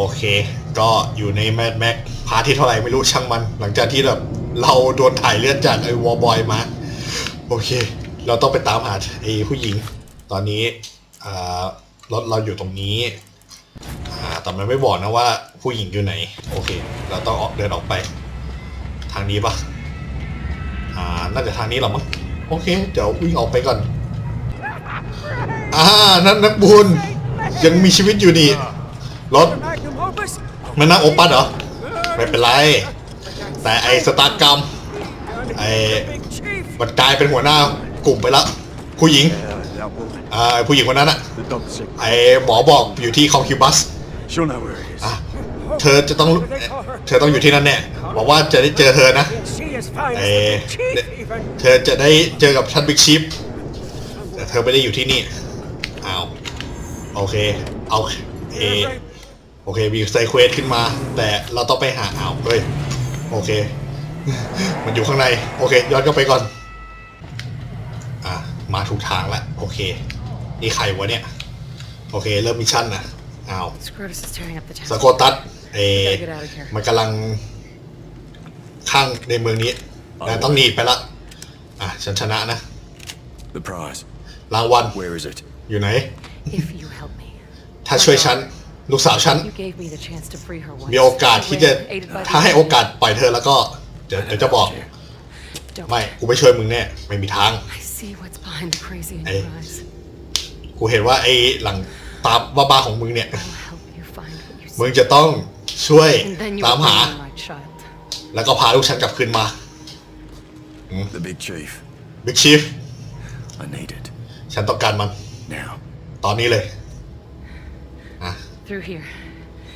โอเค ก็อยู่ในแมดแม็กพาร์ทที่เท่าไหร่ไม่รู้ช่างมัน หลังจากที่แบบเราโดนถ่ายเลือดจากไอ้วอลบอยมา โอเค เราต้องไปตามหาไอ้ผู้หญิง ตอนนี้รถเราอยู่ตรงนี้แต่มันไม่บอกนะว่าผู้หญิงอยู่ไหน โอเค เราต้องออกเดินออกไป ทางนี้ปะอ่า น่าจะทางนี้หรอมั้ง โอเค เดี๋ยววิ่งออกไปก่อน อ่า นั่นนักบุญยังมีชีวิตอยู่นี่รถ มันนั่งโอปัสเหรอ ไม่เป็นไร แต่ไอสตาร์กรรมไอมันกลายเป็นหัวหน้ากลุ่มไปแล้วผู้หญิงอ่าผู้หญิงคนนั้นอะไอหมอบอกอยู่ที่คอมคิวบัสอะเธอจะต้องเธอต้องอยู่ที่นั่นแน่บอกว่าจะได้เจอเธอนะ She is fine as เอเธอจะได้เจอกับท่านบิ๊กชิปแต่เธอไม่ได้อยู่ที่นี่อ้าวโอเคเอาเอ โอเคมีไซเควสขึ้นมา แต่เราต้องไปหาอ้าวเฮ้ยโอเค มันอยู่ข้างใน โอเค ย้อนกลับไปก่อน อะ มาถูกทางแล้วโอเค นี่ใครวะเนี่ย โอเค เริ่มมิชชั่นนะอ้าว Scrotus is tearing up the ส town. โกตัสเอ Gotta get out of here. มันกำลังข้างในเมืองนี้นายต้องหนีไปละ อะ ฉันชนะนะ The prize. รางวัล Where is it? อยู่ไหน If you help me. ถ้าช่วยฉัน ลูกสาวฉัน You gave me the chance to free her once. มีโอกาสที่จะ Aided by ถ้าให้โอกาสปล่อยเธอแล้วก็ เดี๋ยวเดี๋ยวจะบอก Don't. ไม่ กูไม่ช่วยมึงแน่ ไม่มีทาง I see what's behind the crazy in Hey. your eyes. กูเห็นว่าไอ้หลังตามบ้าๆของมึงเนี่ย I'll help you find what you มึง see. จะต้องช่วย And then you ตาม will หา bring me my child. แล้วก็พาลูกฉันกลับคืนมา The big chief. บิ๊กชีฟ I need it. ฉันต้องการมัน Now. ตอนนี้เลยอะ Through here.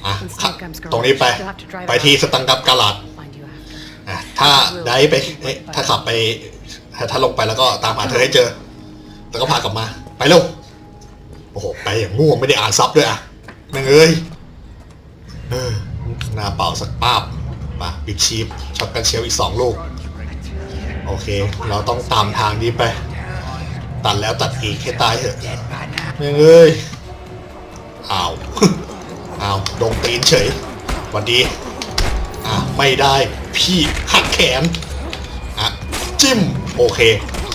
อะ In Stankham's garage. ตรงนี้ไป You'll have to drive ไปที่ around. สตังกับกาลาด Find you after. อะถ้าได้ไปเอ๊ะถ้าขับไป ถ้าลงไปแล้วก็ตามหาเธอให้เจอ แล้วก็พากลับมา ไปเร็วโอ้โห ไปอย่างง่วงไม่ได้อ่านซับด้วยอะแม่งเอ้ยเออหน้าเปล่าสักป้าบมาบิ๊กชีฟช็อตกันเชลอีกสองลูก โอเค เราต้องตามทางนี้ไป ตัดแล้วตัดอีกให้ตายเถอะแม่งเอ้ย อ้าว อ้าวดงตีนเฉย วันดี อะ ไม่ได้ พี่หักแขน อะ จิ้ม โอเค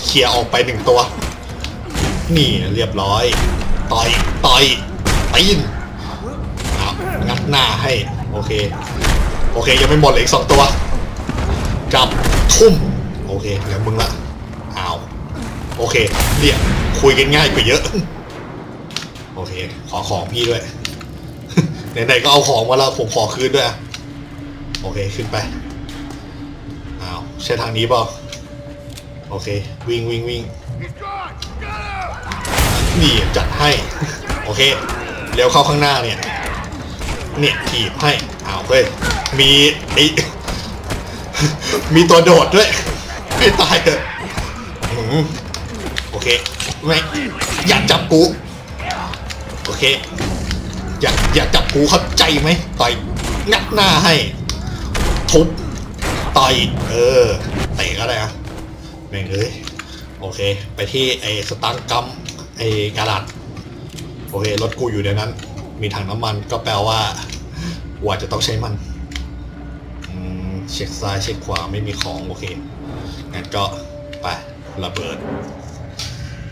เคลียร์ออกไปหนึ่งตัว นี่เรียบร้อย ต่อย ต่อยตีนอะงัดหน้าให้ โอเค โอเค ยังไม่หมดเลยอีกสองตัว จับ ทุ่ม โอเคเหลือมึงละ อ้าว โอเคเนี่ยคุยกันง่ายกว่าเยอะ เค ขอของพี่ด้วย ไหนๆก็เอาของมาแล้วผมขอคืนด้วยอะโอเคขึ้นไปอ้าวใช่ทางนี้เปล่าโอเค วิ่งวิ่งวิ่งนี่จัดให้ โอเคเร็วเข้าข้างหน้าเนี่ย เนี่ยถีบให้อ้าวเฮ้ยมีไอ้มีตัวโดดด้วยไม่ตายเถอะโอเคไม่อย่าจับกู โอเค อย่าอย่าจับกูเข้าใจไหมต่อยงัดหน้าให้ ทุบต่อยเออเตะก็ได้อะแม่งเอ้ยโอเค ไปที่ไอ้สตังกัมไอ้กาลัดโอเครถกูอยู่ในนั้น มีถังน้ำมันก็แปลว่าว่าจะต้องใช้มันเช็คซ้ายเช็คขวาไม่มีของโอเคงั้นก็ไประเบิด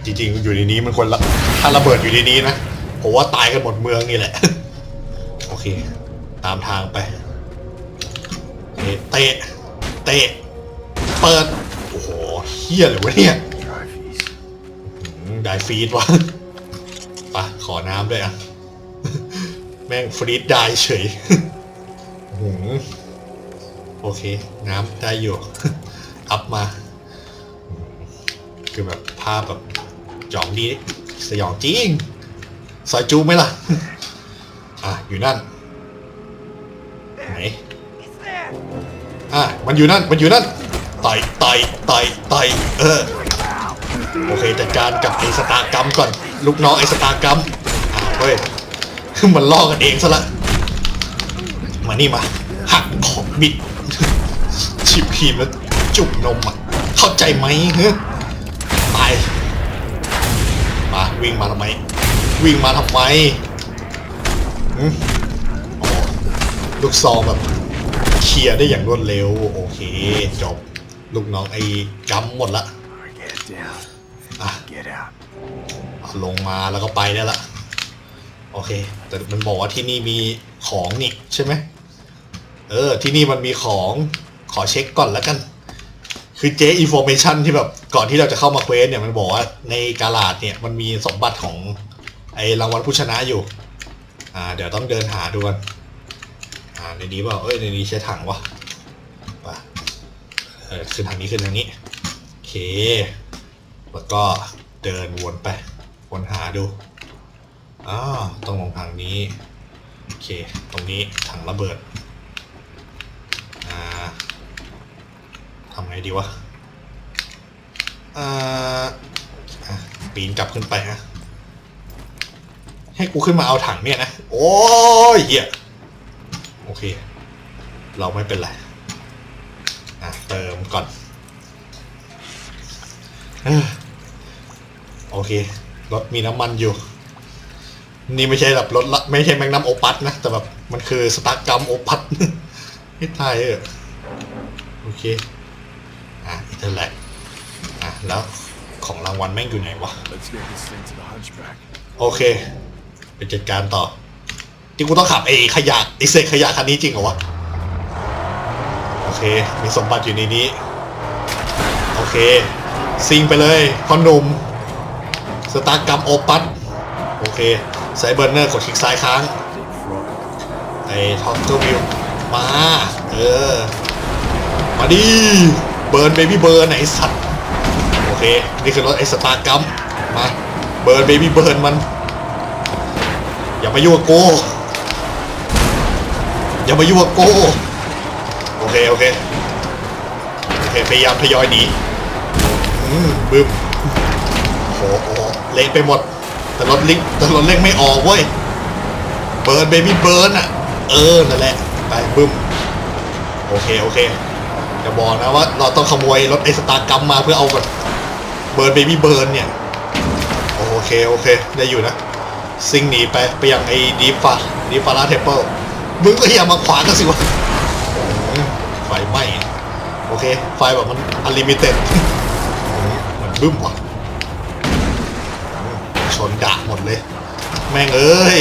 จริงๆอยู่ในนี้มันควรละถ้าระเบิดอยู่ในนี้นะ ผมว่าตายกันหมดเมืองนี่แหละ โอเค ตามทางไป เตะ เตะ เปิด โอ้โหเฮี้ยเลยวะเนี่ยได้ฟีดวะไปะขอน้ำด้วยอะ แม่งฟรีดได้เฉยหืมโอเค น้ำได้อยู่ อัพมา คือแบบภาพแบบจองดี สยองจริง ซอยจูไหมล่ะ อะ อยู่นั่น ไหน อะ มันอยู่นั่น มันอยู่นั่นไต่อยต่อยต่อยต่เออ โอเคจัดการกับไอ้สตาร์กรรมก่อน ลูกน้องไอ้สตาร์กรรมอ่าเฮ้ย มันล่อกันเองซะละ มานี่มา หักของบิดชิบพีมแล้วจุ่มนมอะ เข้าใจไหมเฮ้ยตายมาวิ่งมาทำไม วิ่งมาทำไมลูกซองแบบเคลียร์ได้อย่างรวดเร็ว โอเค จบ ลูกน้องไอ้กัมหมดละอะลงมาแล้วก็ไปได้ละโอเค แต่มันบอกว่าที่นี่มีของนี่ใช่ไหมเออ ที่นี่มันมีของขอเช็คก่อนแล้วกัน คือเจ๊อินโฟเมชันที่แบบก่อนที่เราจะเข้ามาเควสเนี่ยมันบอกว่าในกาลาดเนี่ยมันมีสมบัติของ ไอรางวัลผู้ชนะอยู่ อ่า เดี๋ยวต้องเดินหาดูกันอ่าในนี้เปล่าเอ้ยในนี้ใช้ถังวะไปเออขึ้นทางนี้ขึ้นทางนี้โอเค แล้วก็เดินวนไปวนหาดูอ่าต้องลงทางนี้โอเค ตรงนี้ถังระเบิดอ่าทำไงดีวะอ่าปีนกลับขึ้นไปนะ ให้กูขึ้นมาเอาถังเนี่ยนะ โอ้ยเหี้ยโอเค เราไม่เป็นไร อะ เติมก่อนเอ้อโอเค รถมีน้ำมันอยู่ นี่ไม่ใช่แบบรถละไม่ใช่แมงน้ำโอปัสนะ แต่แบบมันคือสตาร์กัมโอปัสให้ทายเออโอเค อะอินเทอร์แลกอะ แล้วของรางวัลแม่งอยู่ไหนวะ Let's get this thing to the hunchback. โอเค ไปจัดการต่อที่กูต้องขับไอ้ขยะไอ้เศษขยะคันนี้จริงเหรอวะ โอเค มีสมบัติอยู่ในนี้ โอเค ซิงไปเลยพอหนุ่มสตาร์กัมโอปัสโอเคไซเบอร์เนอร์กดคลิกซ้ายค้างไอ้ท็อปเกอร์วิวมา เออ มาดิ เบิร์นเบบี้เบิร์นไอ้สัตว์ โอเค นี่คือรถไอ้สตาร์กัมมา เบิร์นเบบี้เบิร์นมัน อย่ามายุ่งกับโกอย่ามายุ่งกับโกโอเคโอเคโอเคพยายามทยอยหนีอืมบึ้มโอ้โหเละไปหมด แต่รถลิงแต่รถเร่งไม่ออกเว้ยเบิร์นเบบี้เบิร์นอะ เออนั่นแหละไปบึ้มโอเคโอเคจะบอกนะว่า เราต้องขโมยรถไอสตาร์กัมมาเพื่อเอาแบบเบิร์นเบบี้เบิร์นเนี่ยโอเคโอเค ได้อยู่นะ ซิงหนีไปไปยังไอ้ดีฟาดีฟาราเทเปิลมึงก็อย่ามาขวางกันสิวะไฟไหม้โอเค ไฟแบบมันอลิมิเต็ดมันบึ้มว่ะชนดะหมดเลย แม่งเอ้ย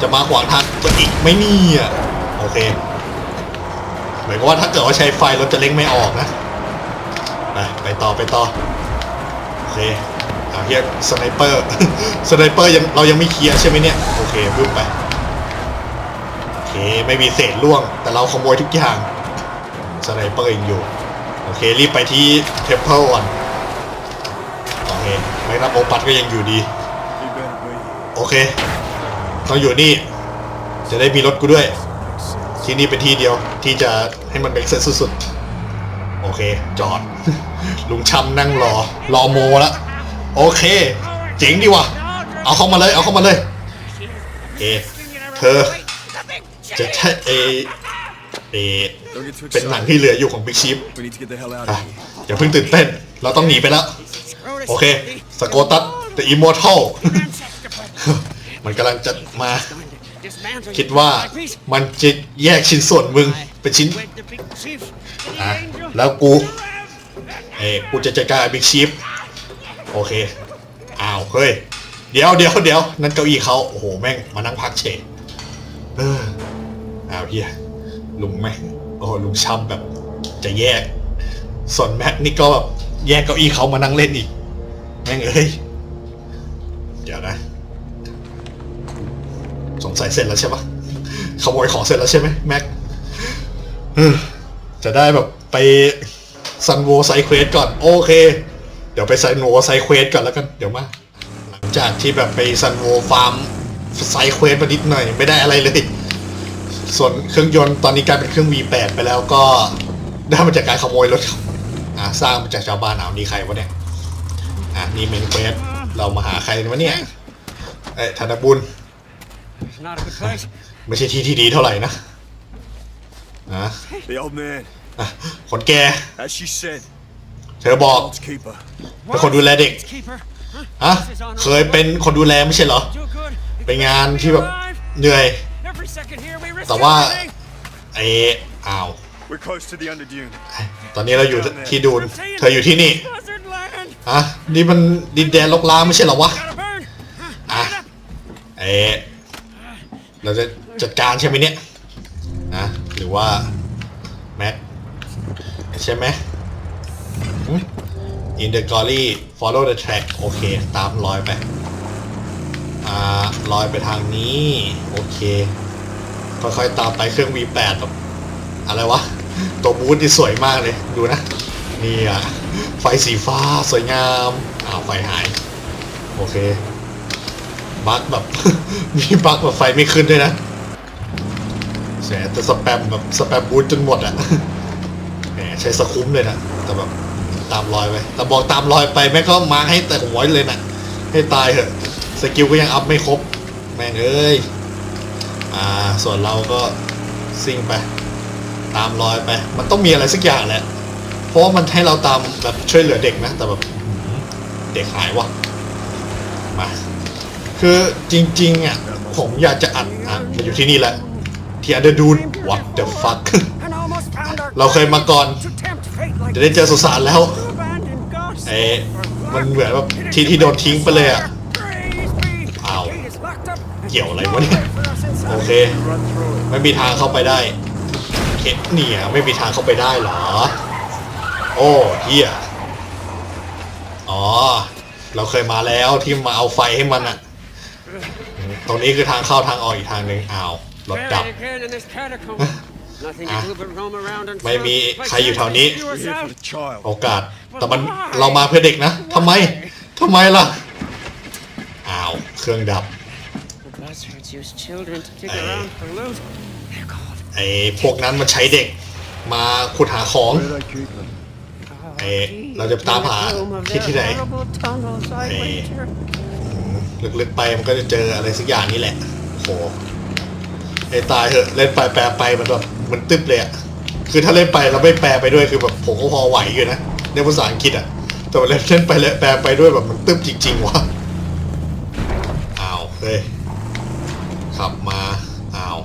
จะมาขวางทางตัวอีกไม่นี่อะโอเคเหมือนกับว่าถ้าเกิดว่าใช้ไฟรถจะเร่งไม่ออกนะ ไปไปต่อไปต่อ โอเค เอาเฮียสไนเปอร์สไนเปอร์ยังเรายังไม่เคลียร์ใช่ไหมเนี่ย โอเคบึ้มไป โอเค ไม่มีเศษล่วง แต่เราขโมยทุกอย่างสไนเปอร์ยังอยู่ โอเค รีบไปที่เทมเพลก่อนโอเคไม่รับโอปัตก็ยังอยู่ดี โอเคต้องอยู่นี่ จะได้มีรถกูด้วย ที่นี่เป็นที่เดียวที่จะให้มันเบรกเซนสุดๆ โอเค จอด ลุงช่ำนั่งรอ รอโมล้ว โอเค เจ๋งดีว่ะ เอาเข้ามาเลย เอาเข้ามาเลยโอเธอ จะใช่เอเอเป็นหนังที่เหลืออยู่ของบิ๊กชิปอะอย่าเพิ่งตื่นเต้น เราต้องหนีไปแล้ว โอเค สโกตัส The Immortal มันกำลังจะมา คิดว่ามันจะแยกชิ้นส่วนมึงเป็นชิ้นอะแล้วกู เอ้กูจะจัดการบิ๊กชิป โอเค อ้าว เฮ้ย เดี๋ยวเดี๋ยวเดี๋ยวนั่นเก้าอี้เขาโอ้โห แม่ง มานั่งพักเฉยเอออ้าวเฮียลุงแม่ง โอ้ลุงช้ำแบบ จะแยก ส่วนแม็กนี่ก็แบบแยกเก้าอี้เขามานั่งเล่นอีก แม่งเอ้ย เดี๋ยวนะ สงสัยเสร็จแล้วใช่ปะขโมยของเสร็จแล้วใช่ไหมแม็กจะได้แบบไปซันโวไซเควสก่อน โอเค ดี๋ยวไปซันโวไซเควสก่อนแล้วกัน เดี๋ยวมา หลังจากที่แบบไปซันโวฟาร์มไซเควสมานิดหน่อย ไม่ได้อะไรเลย ส่วนเครื่องยนต์ตอนนี้กลายเป็นเครื่อง V8 ไปแล้วก็ได้มาจากการขโมยรถอ่าสร้างมาจากชาวบ้านเอานี่ใครวะเนี่ย อะนี่เมนเควสเรามาหาใครวะเนี่ย เอ้ยธนบุญ It's not a good place. ไม่ใช่ที่ที่ดีเท่าไหร่นะนะ The old man, อะคนแก่ as she said, เธอบอก God's keeper. เป็นคนดูแลเด็ก Keeper. Huh? ฮะเคยเป็นคนดูแลไม่ใช่เหรอ Do good. ไปงานที่แบบเหนื่อย Every second here we risk แต่ว่า everything. ไอ้อ้าว We're close to the Underdune. ตอนนี้เราอยู่ที่ดูนเธออยู่ที่นี่ Buzzard land! อะนี่มันดินแดนลกล้างไม่ใช่เหรอวะ Gotta burn! อะเอ๊ะเราจะจัดการใช่ไหมเนี่ยนะหรือว่าแม็กใช่ไหมหึ In the glory follow the track โอเค ตามรอยไป อ่ารอยไปทางนี้ โอเค ค่อยๆ ตามไปเครื่อง V8 แบบอะไรวะ ตัวบูธนี่สวยมากเลย ดูนะ นี่อะ ไฟสีฟ้าสวยงาม อ้าว ไฟหาย โอเค บั๊กแบบ มีบั๊กแบบไฟไม่ขึ้นด้วยนะแสแต่สแปมแบบสแปมบูทจนหมดอะ แหมใช้สคุ้มเลยนะ แต่แบบตามรอยไปแต่บอกตามรอยไปแม่ก็มาให้แต่หัวเลยนะให้ตายเถอะสกิลก็ยังอัพไม่ครบ แม่งเอ้ยอ่าส่วนเราก็ซิ่งไป ตามรอยไป มันต้องมีอะไรสักอย่างแหละเพราะว่ามันให้เราตามแบบช่วยเหลือเด็กนะ แต่แบบเด็กหายวะมาคือจริงๆอะผมอยากจะอัดอะมาอยู่ที่นี่แหละที่อันเดอร์ดูน what the fuck เราเคยมาก่อน to tempt fate like จะได้เจอสุสานแล้วเอ๊มันเหมือนแบบที่ที่โดนทิ้งไปเลยอะ Praise be. Ow. Gate is locked up. เกี่ยวอะไรวะเนี่ยโอเค ไม่มีทางเข้าไปได้เอ๊ะเนี่ยไม่มีทางเข้าไปได้เหรอ โอ้เฮียอ๋อ เราเคยมาแล้วที่มาเอาไฟให้มันอะตรงนี้คือทางเข้าทางออกอีกทางหนึ่งอ้าวรถดับ Buried again in this catacomb. Nothing to Ah. do but roam around and ไม่มี throw- ใครอยู่แถวนี้ But We're here for yourself. the child. โอกาส แต่มันเรามาเพื่อเด็กนะทำไมทำไมล่ะ อ้าว เครื่องดับ The buzzards use children to dig Hey. around for loot. They're called ไอ้พวกนั้นมันใช้เด็ก มาขุดหาของ Where they keep them? เอ๊ะเราจะตามหาที่ที่ไหน horrible tunnels I Hey. wager. ลึกๆไปมันก็จะเจออะไรสักอย่างนี่แหละโอ้โห ไอ้ตายเหอะเล่นไปแปลไปมันแบบมันตึ๊บเลยอะคือถ้าเล่นไปแล้วไม่แปลไปด้วยคือแบบผมก็พอไหวอยู่นะในภาษาอังกฤษอะแต่ว่าเล่นเล่นไปแล้วแปลไปด้วยแบบมันตึ๊บจริงๆวะอ้าวเฮ้ยขับมาอ้าว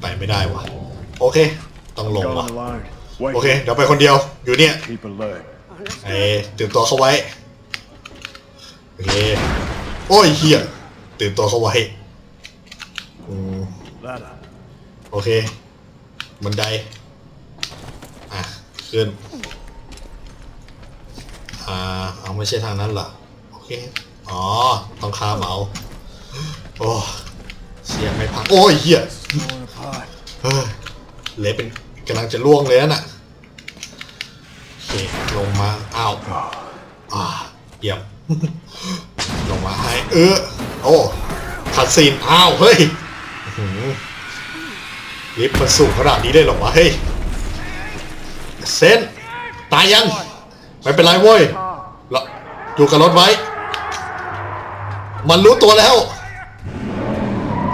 ไปไม่ได้วะโอเค ต้องลง Going วะ alone. Wait. โอเคเดี๋ยวไปคนเดียวอยู่เนี่ย Keep alert. ไอ้ตื่นตัวเข้าไว้โอเคโอ้ยเฮียตื่นตัวเข้าไว้อืม Ladder. โอเค บันได อะ ขึ้น อ่า เอาไม่ใช่ทางนั้นเหรอ โอเค อ๋อ ต้องข้ามเอาโอ้ เสียงไม่พัง โอ้ยเหี้ย Torn apart. เฮ้ยเละเป็นกำลังจะล่วงเลยนั่นน่ะโอเคลงมา อ้าวอ่าเยี่ยม ลงมาให้ เออ โอ้คัดซีนอ้าว เฮ้ย ลิฟต์มันสูงขนาดนี้ได้หรอวะเฮ้ยเซนตายยัง ไม่เป็นไรเว้ยเราอยู่กับรถไว้ มันรู้ตัวแล้ว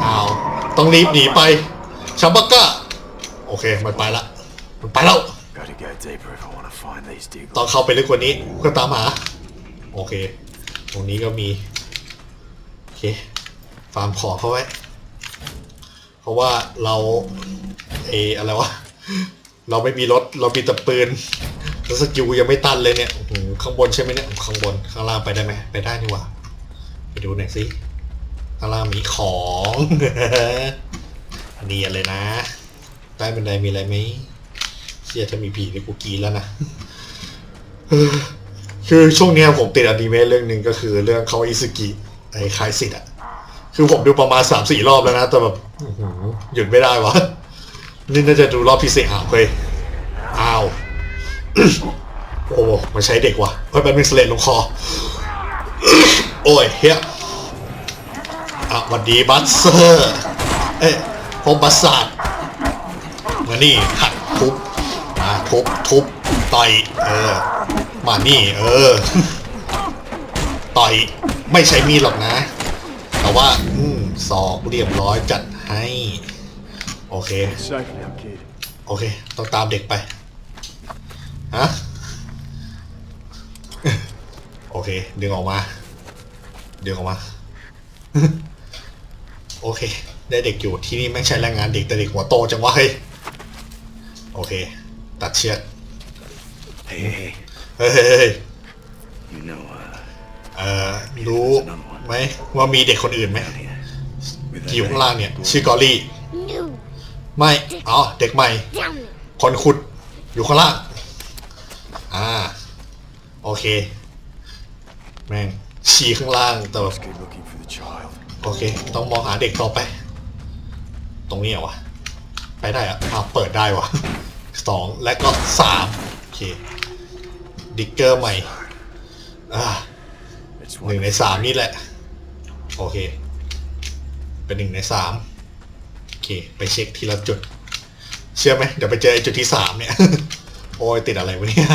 อ้าวต้องรีบหนีไปชาบักก้าโอเคมันไปละมันไปแล้วต้องเข้าไปลึกกว่านี้เพื่อตามหา โอเค ตรงนี้ก็มี โอเคฟาร์มของเข้าไว้ ราะว่าเราเออะไรวะ เราไม่มีรถเรามีแต่ปืนแล้วสกิลยังไม่ตันเลยเนี่ยข้างบนใช่ไหมเนี่ยข้างบนข้างล่างไปได้ไหมไปได้นี่หว่าไปดูหน่อยสิข้างล่างมีของเนียนเลยนะใต้บันไดมีอะไรไหมเชี่ยถ้ามีผีนี่กูกีแล้วนะคือช่วงเนี้ยผมติดอนิเมะเรื่องหนึ่งก็คือเรื่องเขาอิซึกิไอ้คายสิทธ์อะ คือผมดูประมาณสามสี่รอบแล้วนะ แต่แบบอื้อหือหยุดไม่ได้วะ นี่น่าจะดูรอบพิเศษอ้าวเฮ้ยอ้าว โอ้มันใช้เด็กว่ะเฮ้ยเป็นมิสเลนลงคอ โอ้ยเฮียอะหวันดีบัสเซอร์ เอ้ยผมบัสซาดมานี่หัดทุบมาทุบทุบต่อยเออ มานี่ เออ ต่อย ไม่ใช้มีดหรอกนะ แต่ว่า อืมสอกเรียบร้อยจัดให้ โอเค Safe now, kid. โอเค ต้องตามเด็กไป ฮะ โอเค ดึงออกมา ดึงออกมา โอเค ได้เด็กอยู่ที่นี่แม่งใช้แรงงานเด็กแต่เด็กหัวโตจังวะเฮ้ยโอเค ตัดเชือก Hey, hey, เฮ้ย เฮ้ย เฮ้ย you know, uh, เอ่อรู้ ไหมว่ามีเด็กคนอื่นไหม here, with ที่อยู่ that ข้างล่างเนี่ย lady, ชื่อกอรี่ No, ไม่อ๋อเด็กใหม่ damn it. คนขุดอยู่ข้างล่าง อ่า โอเค แม่งชี้ข้างล่างแต่แบบ Let's keep looking for the child. โอเค ต้องมองหาเด็กต่อไป ตรงนี้เหรอวะ ไปได้อะอะเปิดได้วะสองและก็สามโอเค ดิกเกอร์ใหม่ อ่า It's หนึ่ง one ในสามนี่แหละ โอเค เป็นหนึ่งในสามโอเค ไปเช็คทีละจุด เชื่อไหมเดี๋ยวไปเจอจุดที่สามเนี่ย โอ้ยติดอะไรวะเนี่ย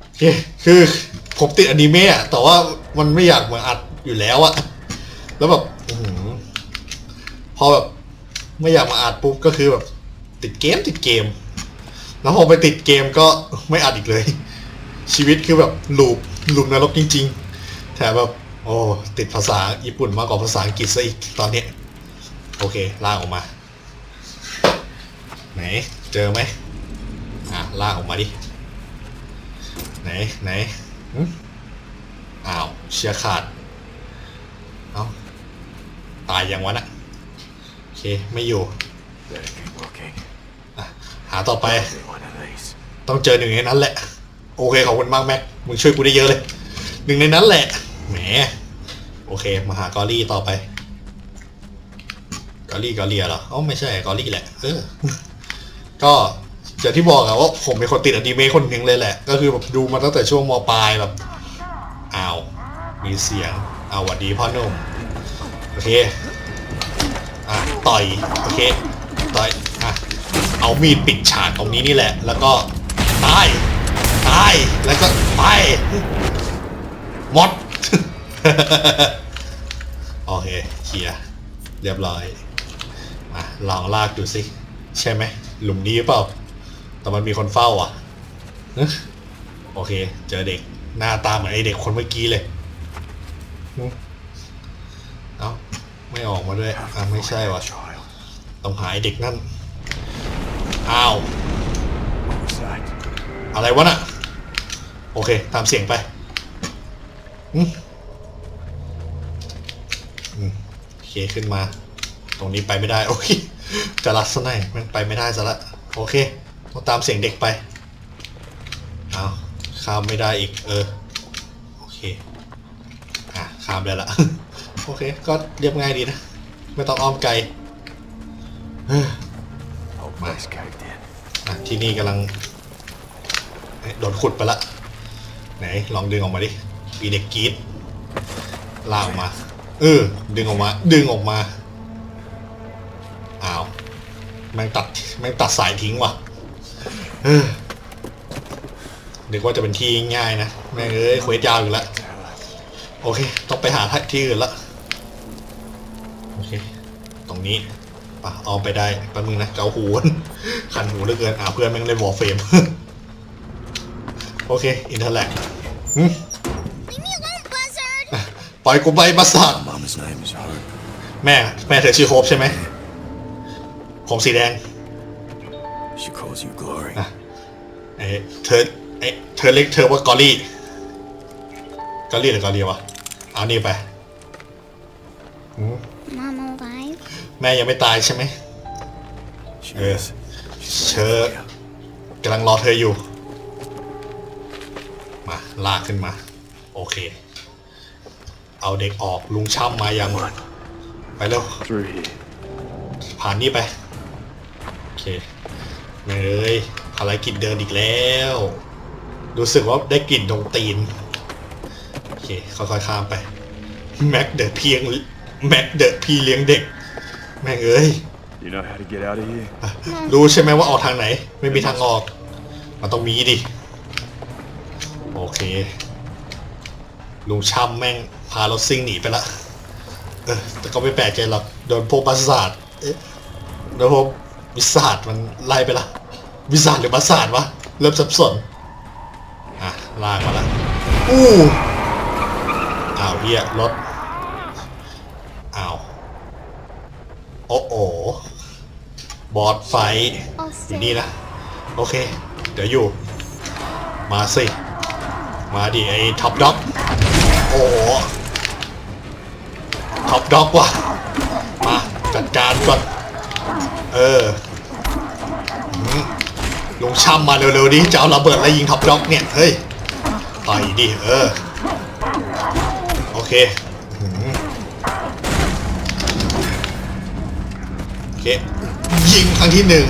โอเคคือผมติดอนิเมะแต่ว่ามันไม่อยากมาอัดอยู่แล้วอะแล้วแบบพอแบบไม่อยากมาอัดปุ๊บก็คือแบบ ติดเกมติดเกม แล้วพอไปติดเกมก็ไม่อัดอีกเลย ชีวิตคือแบบลูปลูปนรกจริง ๆ แถมแบบ โอ้ติดภาษาญี่ปุ่นมากกว่าภาษาอังกฤษซะอีกตอนเนี้ยโอเคลากออกมา ไหน เจอไหมอะลากออกมาดิ ไหนไหนอ้าวเชือขาดเอ้าตายยังวะน่ะโอเค ไม่อยู่หาต่อไป ต้องเจอหนึ่งในนั้นแหละ โอเคขอบคุณมากแม็กมึงช่วยกูได้เยอะเลย หนึ่งในนั้นแหละ แหม โอเค มาหากอรี่ต่อไป กอรี่กอเรียเหรออ๋อไม่ใช่กอรี่แหละ เออ ก็อย่างที่บอกอะว่าผมเป็นคนติดอนิเมะคนหนึ่งเลยแหละ ก็คือแบบดูมาตั้งแต่ช่วงมปลายแบบอ้าว มีเสียงเอาวหวัดดีพ่อหนุ่มโอเค อะ ต่อย โอเค ต่อย อะ เอามีดปิดฉากตรงนี้นี่แหละ แล้วก็ตาย ตาย แล้วก็ไปหมด โอเคเคลียร์เรียบร้อยมาลองลากดูสิ ใช่ไหมหลุมนี้เปล่า แต่มันมีคนเฝ้าอะโอเค เจอเด็กหน้าตาเหมือนไอเด็กคนเมื่อกี้เลย เอ้า ไม่ออกมาด้วย อะ ไม่ใช่วะต้องหาไอ้เด็กนั่น อ้าว อะไรวะน่ะ โอเค ตามเสียงไป อืมอืมโอเค ขึ้นมา ตรงนี้ไปไม่ได้ โอเคจะรัดซะหน่อยมันไปไม่ได้ซะละโอเคต้องตามเสียงเด็กไปเอาข้ามไม่ได้อีกเออโอเคอะข้ามได้ละโอเค ก็เรียบง่ายดีนะ ไม่ต้องอ้อมไกล Whole place caved in. อะที่นี่กำลังโดนขุดไปละ ไหน ลองดึงออกมาดิมีเด็กกีดลาออกมา เออ ดึงออกมา ดึงออกมา อ้าว แม่งตัด แม่งตัดสายทิ้งว่ะเออนึกว่าจะเป็นที่ง่ายนะ แม่งเอ้ยเควสยาวอยู่แล้ว โอเค ต้องไปหาที่อื่นละ โอเค ตรงนี้ปะเอาไปได้แป๊บนึงนะเกาหูคันหูเหลือเกิน อ่าเพื่อนแม่งเล่นวอร์เฟม โอเค อินเทอร์แลก ปล่อยกูไปมาสัตว์ Mama's name is Hope. แม่แม่เธอชื่อโฮปใช่ไหมผมสีแดง She calls you Glory. เอ้เธอเอ้เธอเรียกเธอว่ากอรี่กอรี่หรือกอรี่วะเอานี่ไป Mom alive? แม่ยังไม่ตายใช่ไหม She Yeah. is. She's Sure. waiting for you. กำลังรอเธออยู่ มาลากขึ้นมา โอเค เอาเด็กออกลุงช่ำมายังไปเร็ว Through here. ผ่านนี่ไป โอเคแม่งเอ้ยภารกิจเดินอีกแล้ว รู้สึกว่าได้กลิ่นตรงตีน โอเค ค่อยๆข้ามไป แม็กเดอะเพียงแม็กเดอะพี่เลี้ยงเด็ก แม่งเอ้ย You know how to get out of here? รู้ใช่ไหมว่าออกทางไหน ไม่มีทางออก มันต้องมีดิ โอเคลุงช่ำแม่ง พารถซิ่งหนีไปละเออแต่ก็ไม่แปลกใจหรอกโดนพวกประสาทเอ๊ะโดนพวกวิสาทมันไล่ไปละวิสาทหรือประสาทวะเริ่มสับสนอะลากมาละอู้อ้าวเฮียรถอ้าวโอ้โอบอสไฟอยู่นี่นะโอเค เดี๋ยวอยู่ มาสิ มาดิไอ้ท็อปด็อก โอ้โห ท็อปด็อกว่ะ มาจัดการก่อน เออลงช่ำมาเร็วๆดิจะเอาระเบิดแล้วยิงท็อปด็อกเนี่ย เฮ้ยต่อยดิเออ โอเคโอเค ยิงครั้งที่หนึ่ง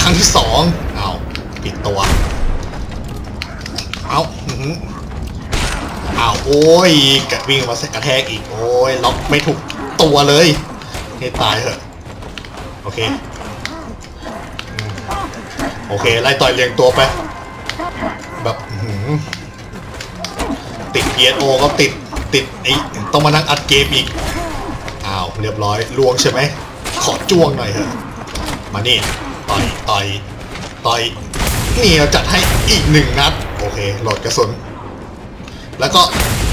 ครั้งที่สองเอาปิดตัว เอา อื้อหือเอาโอ้ยกระวิ่งมาสกระแทกอีกโอ้ยล็อกไม่ถูกตัวเลยให้ตายเถอะโอเคโอเคไล่ต่อยเรียงตัวไปแบบอื้อหือติด PSO ก็ติดติดไอ้ต้องมานั่งอัดเกมอีกอ้าวเรียบร้อยลวงใช่ไหมขอจ้วงหน่อยเถอะมานี่ต่อยต่อยต่อยนี่เราจัดให้อีกหนึ่งนัดโอเคหลดกระสุน แล้วก็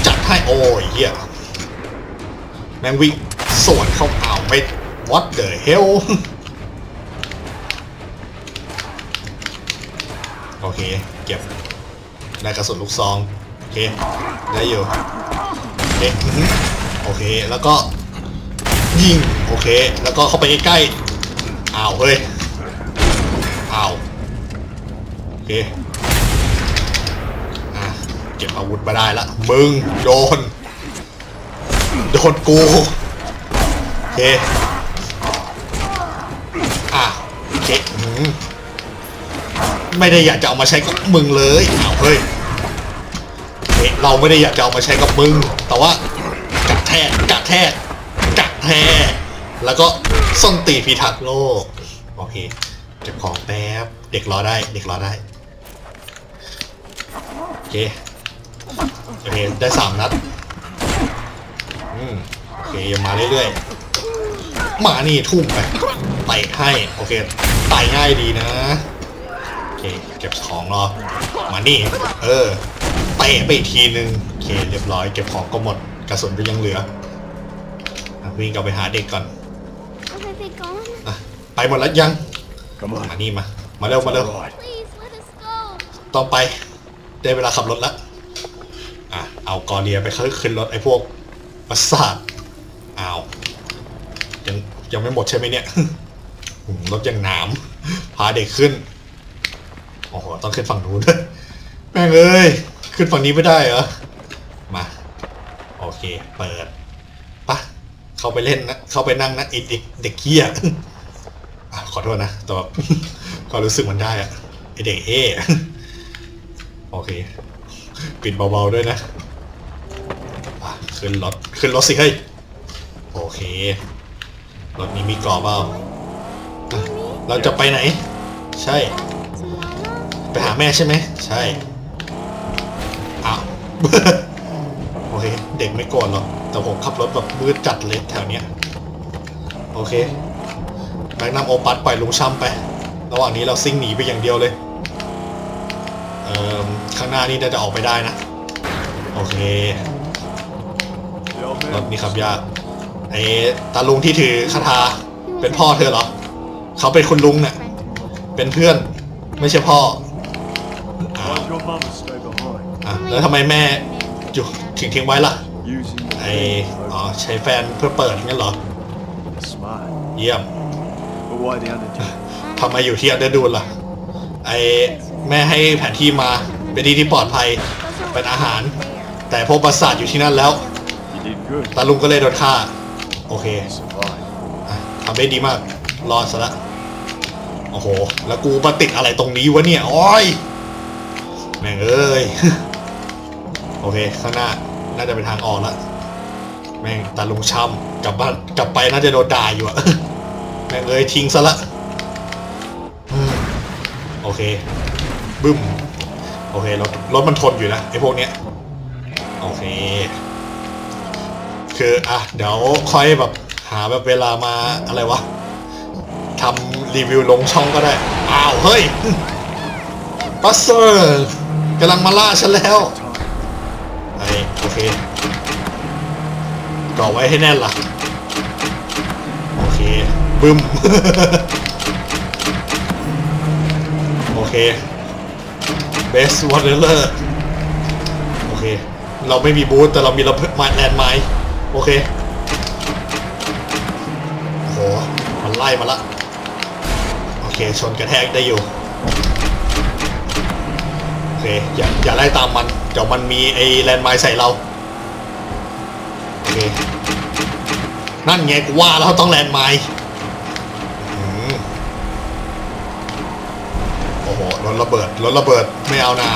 จัดให้โอ้ยเฮียแมงวิ่งสวนเข้าอ่าไม่ what the hell โอเค เก็บ ได้กระสุนลูกซอง โอเค ได้อยู่ โอเคโอเค แล้วก็ ยิง โอเค แล้วก็เข้าไปใกล้ๆอ้าว เฮ้ย อ้าว โอเค เก็บอาวุธมาได้ละ มึง โดน โดนกู โอเค อะโอเคอื้อหือไม่ได้อยากจะเอามาใช้กับมึงเลยเอาเฮ้ยเฮ้ยเราไม่ได้อยากจะเอามาใช้กับมึง แต่ว่ากัดแทกกัดแทกกัดแทกแล้วก็ส้นตีพิทักษ์โลก โอเคเก็บของแป๊บ เด็กรอได้ เด็กรอได้ โอเค โอเคได้สามนัดอืมโอเคยังมาเรื่อยๆมานี่ทุ่มไปไต่ให้โอเคไต่ง่ายดีนะโอเคเก็บของรอมานี่ เออเตะไปอีกทีนึงโอเคเรียบร้อยเก็บของก็หมดกระสุนก็ยังเหลืออะวิ่งกลับไปหาเด็กก่อน Have I been gone? อะไปหมดแล้วยัง Come มา on. นี่มา มาเร็วมาเร็ว All right. Please let us go. ต้องไป ได้เวลาขับรถแล้ว อะเอากอเรียไปขึ้นรถไอ้พวกประสาทอ้าวยังยังไม่หมดใช่ไหมเนี่ยรถยังหนามพาเด็กขึ้นโอ้โหต้องขึ้นฝั่งนู้นด้วยแม่งเอ้ยขึ้นฝั่งนี้ไม่ได้เหรอมาโอเค เปิดปะเข้าไปเล่นนะเข้าไปนั่งนะไอเด็กเด็กเหี้ยอะขอโทษนะแต่ความรู้สึกมันได้อะไอเด็กเอโอเค ปิดเบาๆด้วยนะขึ้นรถขึ้นรถสิเฮ้ยโอเครถนี้มีกรอบเปล่าเราจะไปไหน ใช่ ไปหาแม่ใช่ไหมใช่อ้าวโอเคเด็กไม่โกรธหรอกแต่ผมขับรถแบบมืดจัดเลยแถวเนี้ยโอเคแบงนำโอปัสปล่อยลุงช้ำไป ระหว่างนี้เราซิ่งหนีไปอย่างเดียวเลย ข้างหน้านี่น่าจะออกไปได้นะ โอเครถนี่ขับยากไอ้ตาลุงที่ถือคาถาเป็นพ่อเธอเหรอ เขาเป็นคุณลุงเนี่ยเป็นเพื่อนไม่ใช่พ่ออ้าว Why'd your mama stay behind? อะแล้วทำไมแม่อยู่ทิ้งทิ้งไว้ล่ะไออ๋อใช้แฟนเพื่อเปิดงั้นเหรอ เยี่ยมทำไมอยู่ที่อันเดอร์ดูนล่ะ ไอแม่ให้แผนที่มา เป็นที่ที่ปลอดภัยเป็นอาหาร แต่พวกประสาทอยู่ที่นั่นแล้ว You did good. ตาลุงก็เลยโดนฆ่า โอเค survived. อะทำได้ดีมาก รอดซะละ โอ้โห แล้วกูมาติดอะไรตรงนี้วะเนี่ย โอ้ย แม่งเอ้ย โอเค ข้างหน้า น่าจะเป็นทางออกล้วแม่งตาลุงช้ำกลับบ้านกลับไปน่าจะโดนด่าอยู่อะ แม่งเอ้ยทิ้งซะละอืมโอเค บึ้ม โอเครถรถมันทนอยู่นะไอ้พวกเนี้ยโอเค คืออะเดี๋ยวค่อยแบบหาแบบเวลามาอะไรวะทำรีวิวลงช่องก็ได้ อ้าว เฮ้ยบัสเซอร์กำลังมาล่าฉันแล้วไอ้โอเคก่อไว้ให้แน่นล่ะ โอเค บึ้มเค เบสวอเตอร์โอเค เราไม่มีบูธแต่เรามีระเบิดมาแลนด์ไม้โอเคโหมันไล่มาละโอเคชนกระแทกได้อยู่โอเคอย่าอย่าไล่ตามมันเดี๋ยวมันมีไอ้แลนด์ไม้ใส่เราโอเคนั่นไงกูว่าแล้วต้องแลนด์ไม้อื้อหือ โหรถระเบิดรถระเบิดไม่เอาหนา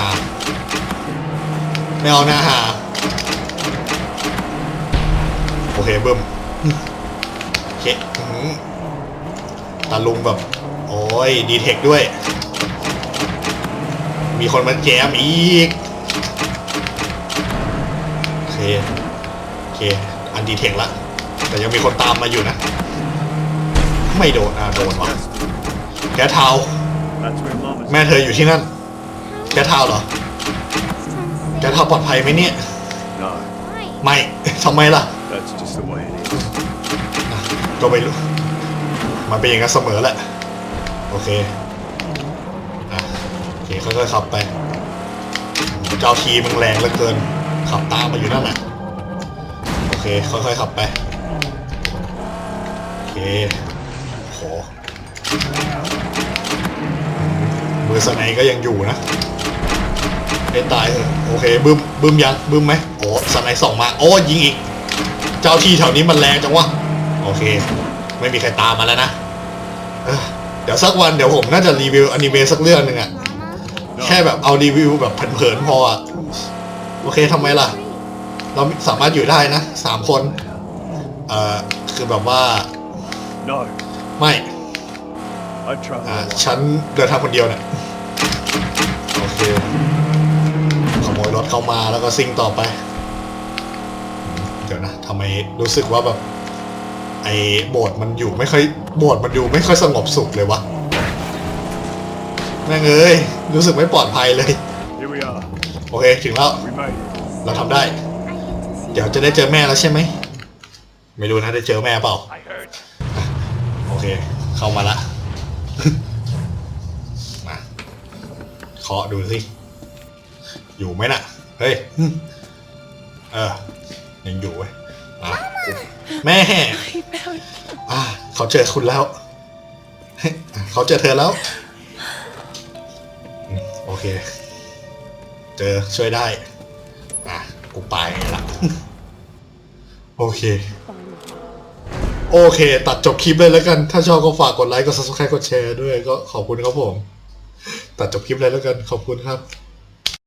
ไม่เอาหนาหาโอเคเบิ้มโอเคอื้อหือตาลุงแบบ โอ้ยดีเทคด้วย มีคนมาแจมอีกโอเคโอเค อันดีเทคละ แต่ยังมีคนตามมาอยู่นะ ไม่โดนอ่าโดนว่ะแกเทา แม่เธออยู่ที่นั่น แกเทาเหรอ แกเทาปลอดภัยไหมเนี่ย No, ไม่ ทำไมล่ะ that's just the way it is. อะก็ไม่รู้ มันเป็นอย่างนั้นเสมอแหละ โอเค อะโอเคค่อยๆขับไป เจ้าทีมึงแรงเหลือเกิน ขับตามมาอยู่นั่นแหละ โอเค ค่อยๆขับไป โอเคโห มือสไนก็ยังอยู่นะไม่ตายเถอะโอเคบึ้มบึ้มยังบึ้มไหมโอ้สไนส่องมา โอ้ยิงอีก เจ้าที่แถวนี้มันแรงจังวะโอเค ไม่มีใครตามมาแล้วนะเอ้อเดี๋ยวสักวันเดี๋ยวผมน่าจะรีวิวอนิเมะสักเรื่องหนึ่งอะแค่แบบเอารีวิวแบบเผินๆพออะโอเคทำไมล่ะ เราสามารถอยู่ได้นะสามคน เอ่อคือแบบว่า No, ไม่ I travel อ่า alone. ฉันเดินทางคนเดียวเนี่ยโอเคขโมยรถเข้ามาแล้วก็ซิ่งต่อไป เดี๋ยวนะทำไมรู้สึกว่าแบบ ไอ้โบสถ์มันอยู่ไม่ค่อยโบสถ์มันดูไม่ค่อยสงบสุขเลยวะแม่งเอ้ยรู้สึกไม่ปลอดภัยเลย Here we are. โอเคถึงแล้ว We made it. เราทำได้ เดี๋ยวจะได้เจอแม่แล้วใช่ไหม ไม่รู้นะได้เจอแม่เปล่า I heard. โอเค เข้ามาละ มาเคาะดูสิ อยู่ไหมน่ะ เฮ้ย เออ ยังอยู่เว้ยอะแม่อะเขาเจอคุณแล้วเฮ้ยอะเขาเจอเธอแล้วอืมโอเค เจอช่วยได้ อะ กูไปละ โอเค โอเค ตัดจบคลิปเลยแล้วกัน ถ้าชอบก็ฝากกดไลค์กด subscribe กดแชร์ด้วยก็ขอบคุณครับผม ตัดจบคลิปเลยแล้วกันขอบคุณครับ